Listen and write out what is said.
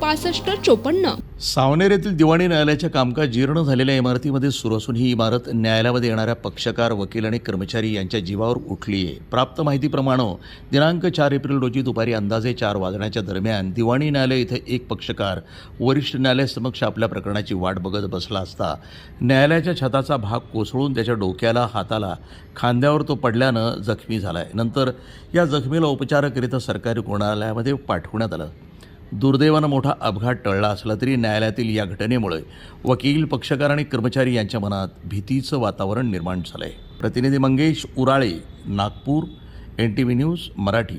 पासष्ट चोपन्न. सावनेर येथील दिवाणी न्यायालयाचे कामकाज जीर्ण झालेल्या इमारतीमध्ये सुरू असून ही इमारत न्यायालयामध्ये येणाऱ्या पक्षकार वकील आणि कर्मचारी यांच्या जीवावर उठली आहे. प्राप्त माहितीप्रमाणे दिनांक चार एप्रिल रोजी दुपारी अंदाजे चार वाजण्याच्या दरम्यान दिवाणी न्यायालय इथे एक पक्षकार वरिष्ठ न्यायालयासमक्ष आपल्या प्रकरणाची वाट बघत बसला असता न्यायालयाच्या छताचा भाग कोसळून त्याच्या डोक्याला हाताला खांद्यावर तो पडल्यानं जखमी झाला आहे नंतर या जखमीला उपचाराकरिता सरकारी रुग्णालयामध्ये पाठवण्यात आलं. दुर्दैवानं मोठा अपघात टळला असला तरी न्यायालयातील या घटनेमुळे वकील पक्षकार आणि कर्मचारी यांच्या मनात भीतीचं वातावरण निर्माण झालंय. प्रतिनिधी Mangesh Urale Nagpur N T V news Marathi.